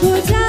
보자.